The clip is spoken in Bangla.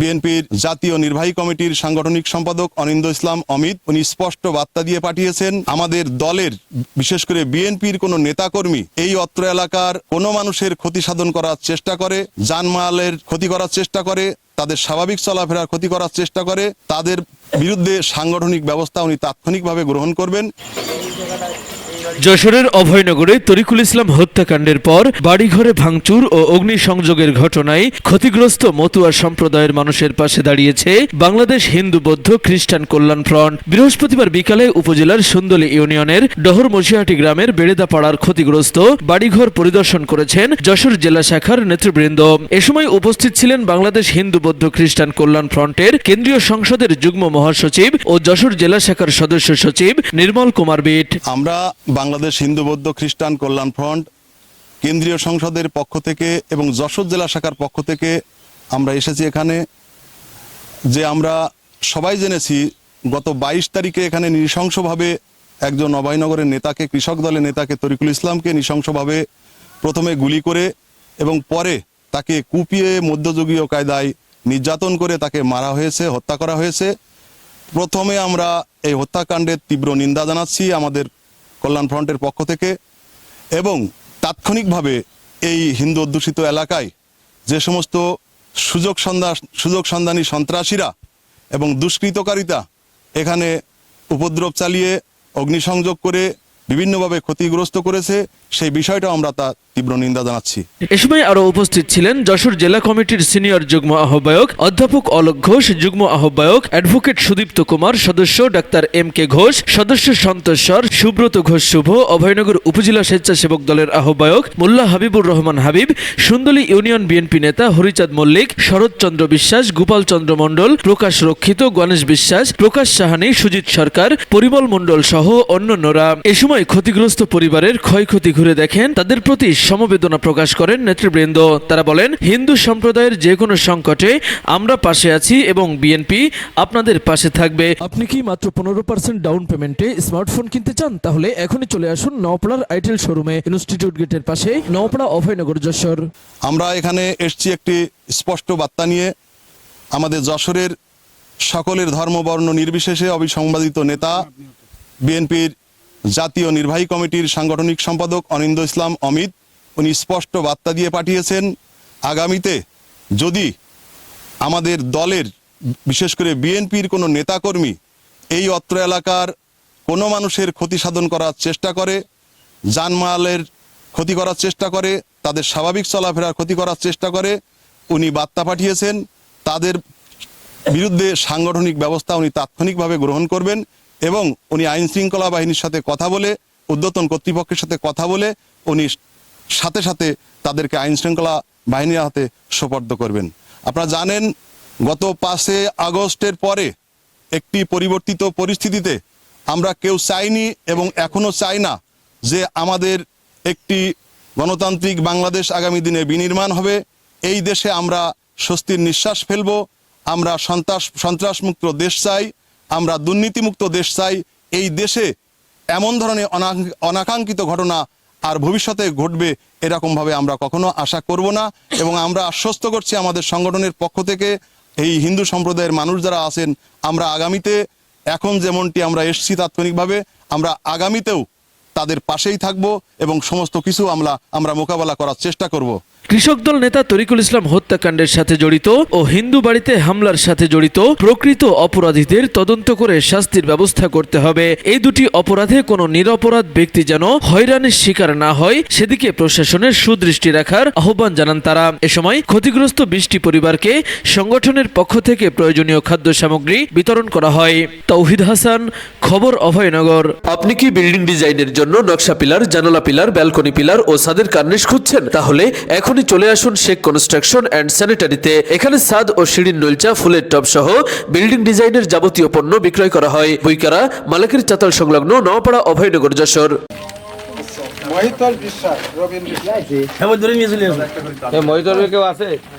বিএনপির জাতীয় নির্বাহী কমিটির সাংগঠনিক সম্পাদক অনিন্দ ইসলাম অমিত, উনি স্পষ্ট বার্তা দিয়ে পাঠিয়েছেন, আমাদের দলের, বিশেষ করে বিএনপির কোনো নেতাকর্মী এই অত্র এলাকার কোনো মানুষের ক্ষতি সাধন করার চেষ্টা করে জানমালের ক্ষতি করার চেষ্টা করে, তাদের স্বাভাবিক চলাফেরার ক্ষতি করার চেষ্টা করে, তাদের বিরুদ্ধে সাংগঠনিক ব্যবস্থা উনি তাৎক্ষণিকভাবে গ্রহণ করবেন। যশোরের অভয়নগরে তরিকুল ইসলাম হত্যাকাণ্ডের পর বাড়িঘরে ভাঙচুর ও অগ্নিসংযোগের ঘটনায় ক্ষতিগ্রস্ত মতুয়া সম্প্রদায়ের মানুষের পাশে দাঁড়িয়েছে বাংলাদেশ হিন্দু বৌদ্ধ খ্রিস্টান কল্যাণ ফ্রন্ট। বৃহস্পতিবার বিকালে উপজেলার সুন্দলী ইউনিয়নের ডহর মশিয়াটি গ্রামের বেড়েদাপাড়ার ক্ষতিগ্রস্ত বাড়িঘর পরিদর্শন করেছেন যশোর জেলা শাখার নেতৃবৃন্দ। এ সময় উপস্থিত ছিলেন বাংলাদেশ হিন্দু বৌদ্ধ খ্রিস্টান কল্যাণ ফ্রন্টের কেন্দ্রীয় সংসদের যুগ্ম মহাসচিব ও যশোর জেলা শাখার সদস্য সচিব নির্মল কুমার বিট। আমরা বাংলাদেশ হিন্দু, বৌদ্ধ, খ্রিস্টান কল্যাণ ফ্রন্ট, কেন্দ্রীয় সংসদের পক্ষ থেকে এবং যশোর জেলা শাখার পক্ষ থেকে আমরা এসেছি এখানে, যে আমরা সবাই জেনেছি গত বাইশ তারিখে এখানে নৃশংসভাবে একজন অভয়নগরের নেতাকে, কৃষক দলের নেতাকে তরিকুল ইসলামকে নৃশংসভাবে প্রথমে গুলি করে এবং পরে তাকে কুপিয়ে মধ্যযুগীয় কায়দায় নির্যাতন করে তাকে মারা হয়েছে, হত্যা করা হয়েছে। প্রথমে আমরা এই হত্যাকাণ্ডের তীব্র নিন্দা জানাচ্ছি। আমাদের কল্যাণ ফ্রন্টের পক্ষ থেকে এবং তাৎক্ষণিকভাবে এই হিন্দু অধ্যুষিত এলাকায় যে সমস্ত সুযোগ সন্ধান, সুযোগ সন্ধানী সন্ত্রাসীরা এবং দুষ্কৃতকারিতা এখানে উপদ্রব চালিয়ে অগ্নিসংযোগ করে বিভিন্নভাবে ক্ষতিগ্রস্ত করেছে সেই বিষয়টাও আমরা তা তীব্র নিন্দা জানাচ্ছি। এ সময় আরও উপস্থিত ছিলেন যশোর জেলা কমিটির সিনিয়র যুগ্ম আহ্বায়ক অধ্যাপক অলোক ঘোষ, যুগ্ম আহ্বায়ক অ্যাডভোকেট সুদীপ্ত কুমার, সদস্য ডাক্তার এম কে ঘোষ, সদস্য সন্তোষর সুব্রত ঘোষ শুভ, অভয়নগর উপজেলা স্বেচ্ছাসেবক দলের আহ্বায়ক মোল্লা হাবিবুর রহমান হাবিব সুন্দলী ইউনিয়ন বিএনপি নেতা হরিচাঁদ মল্লিক শরৎচন্দ্র বিশ্বাস, গোপাল চন্দ্র মণ্ডল, প্রকাশ রক্ষিত গণেশ বিশ্বাস, প্রকাশ সাহানি, সুজিত সরকার, পরিমল মণ্ডল সহ অন্যান্যরা। এ সময় ক্ষতিগ্রস্ত পরিবারের ক্ষয়ক্ষতি ঘুরে দেখেন তাদের প্রতি সমবেদনা প্রকাশ করেন নেতৃবৃন্দ। তারা বলেন হিন্দু সম্প্রদায়ের যে কোনো সংকটে আমরা পাশে আছি এবং বিএনপি আপনাদের পাশে থাকবে। আপনি কি মাত্র পনেরো পার্সেন্ট ডাউন পেমেন্টে স্মার্টফোন কিনতে চান? তাহলে এখনই চলে আসুন নওপাড়ার আইটেল শোরুমে ইনস্টিটিউট গেটের পাশে নওপাড়া অভয়নগর যশোর। আমরা এখানে এসছি একটি স্পষ্ট বার্তা নিয়ে। আমাদের যশোরের সকলের ধর্মবর্ণ নির্বিশেষে অবিসংবাদিত নেতা বিএনপির জাতীয় নির্বাহী কমিটির সাংগঠনিক সম্পাদক অনিন্দ ইসলাম অমিত, উনি স্পষ্ট বার্তা দিয়ে পাঠিয়েছেন, আগামীতে যদি আমাদের দলের, বিশেষ করে বিএনপির কোনো নেতাকর্মী এই অত্র এলাকার কোনো মানুষের ক্ষতি সাধন করার চেষ্টা করে জানমালের ক্ষতি করার চেষ্টা করে, তাদের স্বাভাবিক চলাফেরার ক্ষতি করার চেষ্টা করে, উনি বার্তা পাঠিয়েছেন, তাদের বিরুদ্ধে সাংগঠনিক ব্যবস্থা উনি তাৎক্ষণিকভাবে গ্রহণ করবেন। এবং উনি আইন শৃঙ্খলা বাহিনীর সাথে কথা বলে, উদ্যতন কর্তৃপক্ষের সাথে কথা বলে, উনি সাথে সাথে তাদেরকে আইন শৃঙ্খলা বাহিনীর হাতে সোপর্দ করবেন। আপনারা জানেন, গত পাঁচে আগস্টের পরে একটি পরিবর্তিত পরিস্থিতিতে আমরা কেউ চাইনি এবং এখনও চাই না যে আমাদের একটি গণতান্ত্রিক বাংলাদেশ আগামী দিনে বিনির্মাণ হবে। এই দেশে আমরা স্বস্তির নিঃশ্বাস ফেলব, আমরা সন্ত্রাস, সন্ত্রাসমুক্ত দেশ চাই। আমরা দুর্নীতিমুক্ত দেশ চাই, এই দেশে এমন ধরনের অনা- অনাকাঙ্ক্ষিত ঘটনা আর ভবিষ্যতে ঘটবে এরকমভাবে আমরা কখনো আশা করব না এবং আমরা আশ্বস্ত করছি আমাদের সংগঠনের পক্ষ থেকে এই হিন্দু সম্প্রদায়ের মানুষ যারা আছেন, আমরা আগামীতে এখন যেমনটি আমরা এসছি তাৎক্ষণিকভাবে, আমরা আগামীতেও তাদের পাশেই থাকব এবং সমস্ত কিছু আমরা আমরা মোকাবেলা করার চেষ্টা করব। কৃষক দল নেতা তরিকুল ইসলাম হত্যাকাণ্ডের সাথে জড়িত ও হিন্দু বাড়িতে হামলার সাথে জড়িত প্রকৃত অপরাধীদের তদন্ত করে শাস্তির ব্যবস্থা করতে হবে। এই দুটি অপরাধে কোনো নিরপরাধ ব্যক্তি যেন হয়রানির শিকার না হয়, সেদিকে প্রশাসনের সুদৃষ্টি রাখার আহ্বান জানান তারা। এ সময় ক্ষতিগ্রস্ত বৃষ্টি পরিবারকে সংগঠনের পক্ষ থেকে প্রয়োজনীয় খাদ্য সামগ্রী বিতরণ করা হয়। তৌহিদ হাসান, খবর অভয়নগর। আপনি কি বিল্ডিং ডিজাইনের জন্য নকশা পিলার, জানালা পিলার, ব্যালকনি পিলার ও সাদের কার্নিশ খুঁজছেন? তাহলে এখনই চলে আসুন শেখ কনস্ট্রাকশন অ্যান্ড স্যানিটারিতে। এখানে সাদ ও সিঁড়ির নলচা ফুলের টপ সহ বিল্ডিং ডিজাইনের যাবতীয় পণ্য বিক্রয় করা হয়। বইকারা মালাকির চাতাল সংলগ্ন নওপাড়া অভয়নগর যশোর। মহিতল বিশ্বাস রবীন্দ্র বিশ্বাস। মহিতর কেউ আছে?